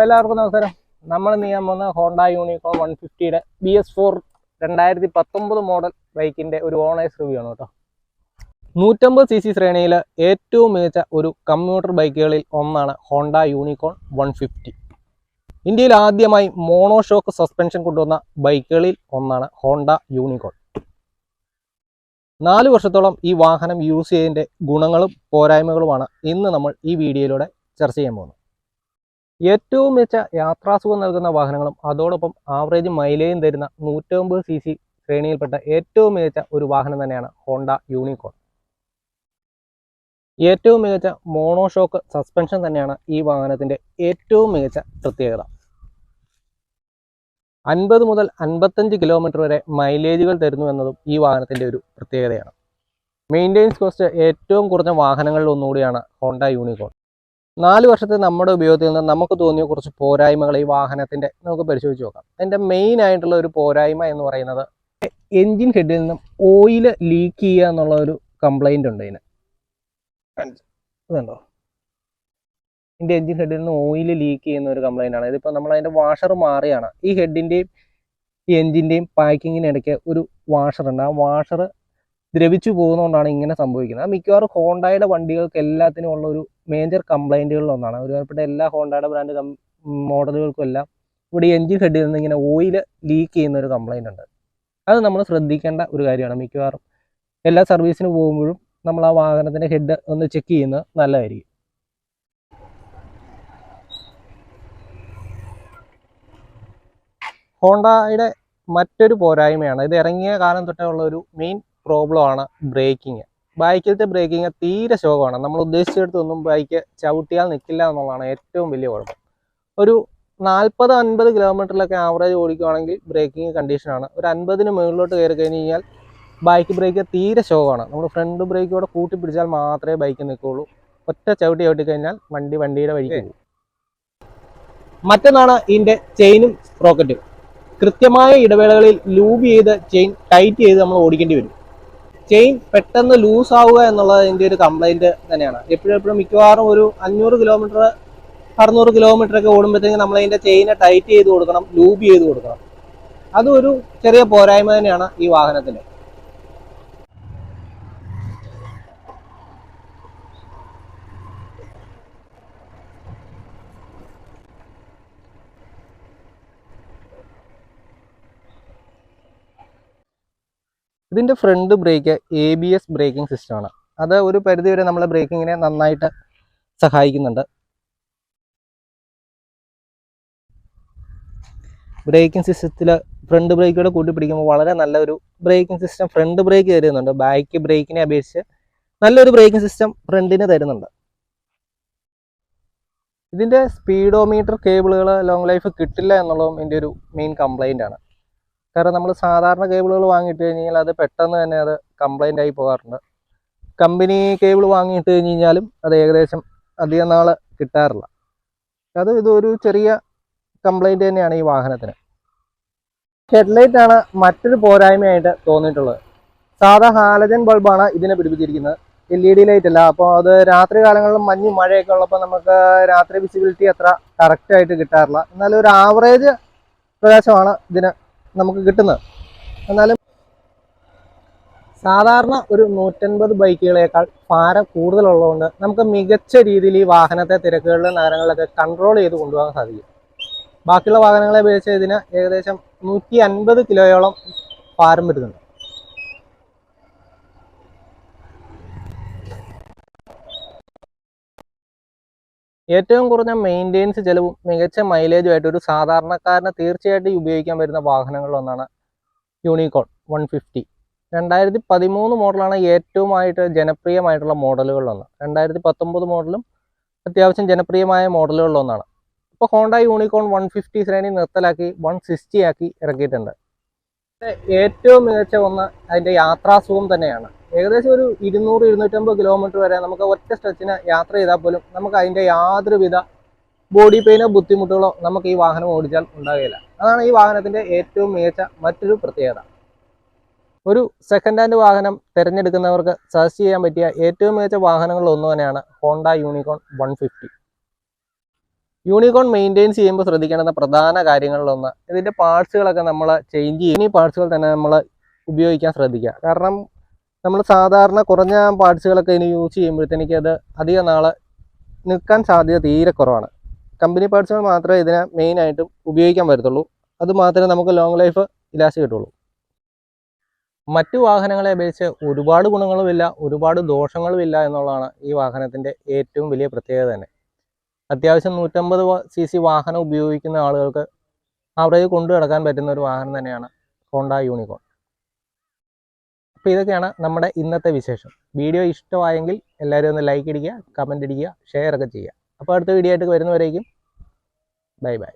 അപ്പോൾ എല്ലാവർക്കും നമസ്കാരം. നമ്മൾ ചെയ്യാൻ പോകുന്ന ഹോണ്ട യൂണിക്കോൺ വൺ ഫിഫ്റ്റിയുടെ ബി എസ് ഫോർ രണ്ടായിരത്തി പത്തൊമ്പത് മോഡൽ ബൈക്കിന്റെ ഒരു ഓണേഴ്സ് റിവ്യൂ ആണ് കേട്ടോ. നൂറ്റമ്പത് സി സി ശ്രേണിയിൽ ഏറ്റവും മികച്ച ഒരു കമ്പ്യൂട്ടർ ബൈക്കുകളിൽ ഒന്നാണ് ഹോണ്ട യൂണിക്കോൺ വൺ ഫിഫ്റ്റി. ഇന്ത്യയിൽ ആദ്യമായി മോണോഷോക്ക് സസ്പെൻഷൻ കൊണ്ടുവന്ന ബൈക്കുകളിൽ ഒന്നാണ് ഹോണ്ട യൂണിക്കോൺ. നാല് വർഷത്തോളം ഈ വാഹനം യൂസ് ചെയ്തതിന്റെ ഗുണങ്ങളും പോരായ്മകളുമാണ് ഇന്ന് നമ്മൾ ഈ വീഡിയോയിലൂടെ ചർച്ച ചെയ്യാൻ പോകുന്നത്. ഏറ്റവും മികച്ച യാത്രാസുഖം നൽകുന്ന വാഹനങ്ങളും അതോടൊപ്പം ആവറേജ് മൈലേജും തരുന്ന നൂറ്റമ്പത് സി സി ശ്രേണിയിൽപ്പെട്ട ഏറ്റവും മികച്ച ഒരു വാഹനം തന്നെയാണ് ഹോണ്ട യൂണിക്കോൺ. ഏറ്റവും മികച്ച മോണോഷോക്ക് സസ്പെൻഷൻ തന്നെയാണ് ഈ വാഹനത്തിന്റെ ഏറ്റവും മികച്ച പ്രത്യേകത. അൻപത് മുതൽ അൻപത്തഞ്ച് കിലോമീറ്റർ വരെ മൈലേജുകൾ തരുന്നു എന്നതും ഈ വാഹനത്തിന്റെ ഒരു പ്രത്യേകതയാണ്. മെയിന്റെനൻസ് കോസ്റ്റ് ഏറ്റവും കുറഞ്ഞ വാഹനങ്ങളിൽ ഒന്നുകൂടിയാണ് ഹോണ്ട യൂണിക്കോൺ. നാല് വർഷത്തെ നമ്മുടെ ഉപയോഗത്തിൽ നിന്ന് നമുക്ക് തോന്നിയ കുറച്ച് പോരായ്മകൾ ഈ വാഹനത്തിന്റെ നമുക്ക് പരിശോധിച്ച് നോക്കാം. അതിന്റെ മെയിൻ ആയിട്ടുള്ള ഒരു പോരായ്മ എന്ന് പറയുന്നത് എൻജിൻ ഹെഡിൽ നിന്നും ഓയിൽ ലീക്ക് ചെയ്യുക എന്നുള്ള ഒരു കംപ്ലൈന്റ് ഉണ്ട് ഇതിന് ഇതുണ്ടോ? ഇതിന്റെ എൻജിൻ ഹെഡിൽ നിന്ന് ഓയിൽ ലീക്ക് ചെയ്യുന്ന ഒരു കംപ്ലൈന്റ് ആണ്. ഇതിപ്പോൾ നമ്മൾ അതിന്റെ വാഷർ മാറിയാണ്. ഈ ഹെഡിന്റെയും ഈ എൻജിന്റെയും പാക്കിങ്ങിനിടയ്ക്ക് ഒരു വാഷർ ഉണ്ട്. ആ വാഷർ ദ്രവിച്ചു പോകുന്നതുകൊണ്ടാണ് ഇങ്ങനെ സംഭവിക്കുന്നത്. മിക്കവാറും ഹോണ്ടായുടെ വണ്ടികൾക്ക് എല്ലാത്തിനും ഉള്ള ഒരു മേജർ കംപ്ലൈന്റുകളിൽ ഒന്നാണ് ഒരുപാട് എല്ലാ ഹോണ്ടയുടെ ബ്രാൻഡ് മോഡലുകൾക്കും എല്ലാം ഇവിടെ എൻജിൻ ഹെഡിൽ നിന്ന് ഇങ്ങനെ ഓയിൽ ലീക്ക് ചെയ്യുന്ന ഒരു കംപ്ലൈന്റ് ഉണ്ട്. അത് നമ്മൾ ശ്രദ്ധിക്കേണ്ട ഒരു കാര്യമാണ്. മിക്കവാറും എല്ലാ സർവീസിന് പോകുമ്പോഴും നമ്മൾ ആ വാഹനത്തിന്റെ ഹെഡ് ഒന്ന് ചെക്ക് ചെയ്യുന്നത് നല്ലതായിരിക്കും. ഹോണ്ടയുടെ മറ്റൊരു പോരായ്മയാണ്. ഇത് ഇറങ്ങിയ കാലം തൊട്ടേ ഉള്ള ഒരു മെയിൻ പ്രോബ്ലമാണ് ബ്രേക്കിങ് ബൈക്കിലത്തെ ബ്രേക്കിംഗ് തീരെ ശോകമാണ്. നമ്മൾ ഉദ്ദേശിച്ചെടുത്തൊന്നും ബൈക്ക് ചവിട്ടിയാൽ നിൽക്കില്ല എന്നുള്ളതാണ് ഏറ്റവും വലിയ കുഴപ്പം. ഒരു നാൽപ്പത് അൻപത് കിലോമീറ്ററിലൊക്കെ ആവറേജ് ഓടിക്കുകയാണെങ്കിൽ ബ്രേക്കിംഗ് കണ്ടീഷനാണ് ഒരു അൻപതിന് മുകളിലോട്ട് കയറി കഴിഞ്ഞ് കഴിഞ്ഞാൽ ബൈക്ക് ബ്രേക്ക് തീരെ ശോകമാണ്. നമ്മൾ ഫ്രണ്ട് ബ്രേക്കോടെ കൂട്ടി പിടിച്ചാൽ മാത്രമേ ബൈക്ക് നിൽക്കുകയുള്ളൂ ഒറ്റ ചവിട്ടി ചവിട്ടി കഴിഞ്ഞാൽ വണ്ടി വണ്ടിയുടെ വഴിക്ക് മറ്റൊന്നാണ് ഇതിന്റെ ചെയിനും റോക്കറ്റും. കൃത്യമായ ഇടവേളകളിൽ ലൂബ് ചെയ്ത് ചെയിൻ ടൈറ്റ് ചെയ്ത് നമ്മൾ ഓടിക്കേണ്ടി വരും. ചെയിൻ പെട്ടെന്ന് ലൂസ് ആവുക എന്നുള്ളത് അതിന്റെ ഒരു കംപ്ലൈന്റ് തന്നെയാണ്. എപ്പോഴും മിക്കവാറും ഒരു അഞ്ഞൂറ് കിലോമീറ്റർ അറുന്നൂറ് കിലോമീറ്റർ ഒക്കെ ഓടുമ്പോഴത്തേക്കും നമ്മൾ അതിന്റെ ചെയിനെ ടൈറ്റ് ചെയ്ത് കൊടുക്കണം ലൂബ് ചെയ്ത് കൊടുക്കണം. അതൊരു ചെറിയ പോരായ്മ തന്നെയാണ് ഈ വാഹനത്തിന് ഇതിന്റെ front brake A B S braking സിസ്റ്റമാണ് അത് ഒരു പരിധിവരെ നമ്മളെ ബ്രേക്കിങ്ങിനെ നന്നായിട്ട് സഹായിക്കുന്നുണ്ട്. ബ്രേക്കിംഗ് സിസ്റ്റത്തിൽ ഫ്രണ്ട് ബ്രേക്കിലൂടെ കൂട്ടി പിടിക്കുമ്പോൾ വളരെ നല്ലൊരു ബ്രേക്കിംഗ് സിസ്റ്റം ഫ്രണ്ട് ബ്രേക്ക് തരുന്നുണ്ട്. ബാക്ക് ബ്രേക്കിനെ അപേക്ഷിച്ച് നല്ലൊരു ബ്രേക്കിംഗ് സിസ്റ്റം ഫ്രണ്ടിന് തരുന്നുണ്ട്. ഇതിന്റെ സ്പീഡോമീറ്റർ കേബിളുകൾ ലോങ് ലൈഫ് കിട്ടില്ല എന്നുള്ളതും എന്റെ ഒരു മെയിൻ കംപ്ലൈന്റ് ആണ്. കാരണം നമ്മൾ സാധാരണ കേബിളുകൾ വാങ്ങിയിട്ട് കഴിഞ്ഞ് കഴിഞ്ഞാൽ അത് പെട്ടെന്ന് തന്നെ അത് കംപ്ലൈന്റ് ആയി പോകാറുണ്ട്. കമ്പനി കേബിൾ വാങ്ങിയിട്ട് കഴിഞ്ഞ് കഴിഞ്ഞാലും അത് ഏകദേശം അധികം നാൾ കിട്ടാറില്ല. അത് ഇതൊരു ചെറിയ കംപ്ലൈന്റ് തന്നെയാണ് ഈ വാഹനത്തിന്. ഹെഡ്ലൈറ്റ് ആണ് മറ്റൊരു പോരായ്മയായിട്ട് തോന്നിയിട്ടുള്ളത്. സാധാ ഹാലജൻ ബൾബാണ് ഇതിനെ പിടിപ്പിച്ചിരിക്കുന്നത്. എൽ ഇ ഡി ലൈറ്റ് അല്ല. അപ്പോൾ അത് രാത്രി കാലങ്ങളിലും മഞ്ഞ് മഴയൊക്കെ ഉള്ളപ്പോൾ നമുക്ക് രാത്രി വിസിബിലിറ്റി അത്ര കറക്റ്റായിട്ട് കിട്ടാറില്ല. എന്നാലും ഒരു ആവറേജ് പ്രകാശമാണ് ഇതിന് നമുക്ക് കിട്ടുന്നത്. എന്നാലും സാധാരണ ഒരു നൂറ്റൻപത് ബൈക്കുകളേക്കാൾ ഭാരം കൂടുതലുള്ളതുകൊണ്ട് നമുക്ക് മികച്ച രീതിയിൽ ഈ വാഹനത്തെ തിരക്കുകളിലും നഗരങ്ങളിലൊക്കെ കൺട്രോൾ ചെയ്ത് കൊണ്ടുപോകാൻ സാധിക്കും. ബാക്കിയുള്ള വാഹനങ്ങളെ അപേക്ഷിച്ച് ഇതിന് ഏകദേശം നൂറ്റി അൻപത് കിലോയോളം ഭാരം വരുന്നുണ്ട്. ഏറ്റവും കുറഞ്ഞ മെയിന്റെനൻസ് ചിലവും മികച്ച മൈലേജുമായിട്ട് ഒരു സാധാരണക്കാരന് തീർച്ചയായിട്ടും ഉപയോഗിക്കാൻ വരുന്ന വാഹനങ്ങളിലൊന്നാണ് യൂണിക്കോൺ വൺ ഫിഫ്റ്റി രണ്ടായിരത്തി പതിമൂന്ന് മോഡലാണ് ഏറ്റവുമായിട്ട് ജനപ്രിയമായിട്ടുള്ള മോഡലുകളിലൊന്ന് രണ്ടായിരത്തി പത്തൊമ്പത് മോഡലും അത്യാവശ്യം ജനപ്രിയമായ മോഡലുകളിലൊന്നാണ് ഇപ്പോൾ ഹോണ്ട യൂണിക്കോൺ വൺ ഫിഫ്റ്റി ശ്രേണി നിർത്തലാക്കി വൺ സിക്സ്റ്റി ആക്കി ഇറക്കിയിട്ടുണ്ട്. ഏറ്റവും മികച്ച ഒന്ന് അതിന്റെ യാത്രാസുഖം തന്നെയാണ്. ഏകദേശം ഒരു ഇരുന്നൂറ് ഇരുന്നൂറ്റമ്പത് കിലോമീറ്റർ വരെ നമുക്ക് ഒറ്റ സ്ട്രെച്ചിന് യാത്ര ചെയ്താൽ പോലും നമുക്ക് അതിന്റെ യാതൊരുവിധ ബോഡി പെയിനോ ബുദ്ധിമുട്ടുകളോ നമുക്ക് ഈ വാഹനം ഓടിച്ചാൽ ഉണ്ടാകില്ല അതാണ് ഈ വാഹനത്തിന്റെ ഏറ്റവും മികച്ച മറ്റൊരു പ്രത്യേകത. ഒരു സെക്കൻഡ് ഹാൻഡ് വാഹനം തിരഞ്ഞെടുക്കുന്നവർക്ക് സജസ്റ്റ് ചെയ്യാൻ പറ്റിയ ഏറ്റവും മികച്ച വാഹനങ്ങളിൽ ഒന്ന് തന്നെയാണ് Honda Unicorn one fifty Unicorn maintain ചെയ്യുമ്പോൾ ശ്രദ്ധിക്കേണ്ടുന്ന പ്രധാന കാര്യങ്ങളിലൊന്ന് ഇതിന്റെ പാർട്സുകളൊക്കെ നമ്മൾ ചേഞ്ച് ചെയ്യും. ഈ പാർട്സുകൾ തന്നെ നമ്മൾ ഉപയോഗിക്കാൻ ശ്രദ്ധിക്കുക. കാരണം നമ്മൾ സാധാരണ കുറഞ്ഞ പാർട്സുകളൊക്കെ ഇനി യൂസ് ചെയ്യുമ്പോഴത്തേക്ക് അത് അധികം നാളെ നിൽക്കാൻ സാധ്യത തീരെ കുറവാണ്. കമ്പനി പാർട്സുകൾ മാത്രമേ ഇതിനെ മെയിനായിട്ടും ഉപയോഗിക്കാൻ പറ്റത്തുള്ളൂ. അത് മാത്രമേ നമുക്ക് ലോങ് ലൈഫ് ഇലാസ് കിട്ടുള്ളൂ. മറ്റു വാഹനങ്ങളെ അപേക്ഷിച്ച് ഒരുപാട് ഗുണങ്ങളുമില്ല ഒരുപാട് ദോഷങ്ങളുമില്ല എന്നുള്ളതാണ് ഈ വാഹനത്തിന്റെ ഏറ്റവും വലിയ പ്രത്യേകത തന്നെ. അത്യാവശ്യം നൂറ്റമ്പത് സി സി വാഹനം ഉപയോഗിക്കുന്ന ആളുകൾക്ക് അവിടെ കൊണ്ടു കിടക്കാൻ പറ്റുന്ന ഒരു വാഹനം തന്നെയാണ് ഹോണ്ട യൂണിക്കോൺ അപ്പോൾ ഇതൊക്കെയാണ് നമ്മുടെ ഇന്നത്തെ വിശേഷം. വീഡിയോ ഇഷ്ടമായെങ്കിൽ എല്ലാവരും ഒന്ന് ലൈക്ക് അടിക്കുക കമന്റ് അടിക്കുക ഷെയർ ഒക്കെ ചെയ്യുക. അപ്പോൾ അടുത്ത വീഡിയോ ആയിട്ട് വരുന്നവരേക്കും ബൈ ബൈ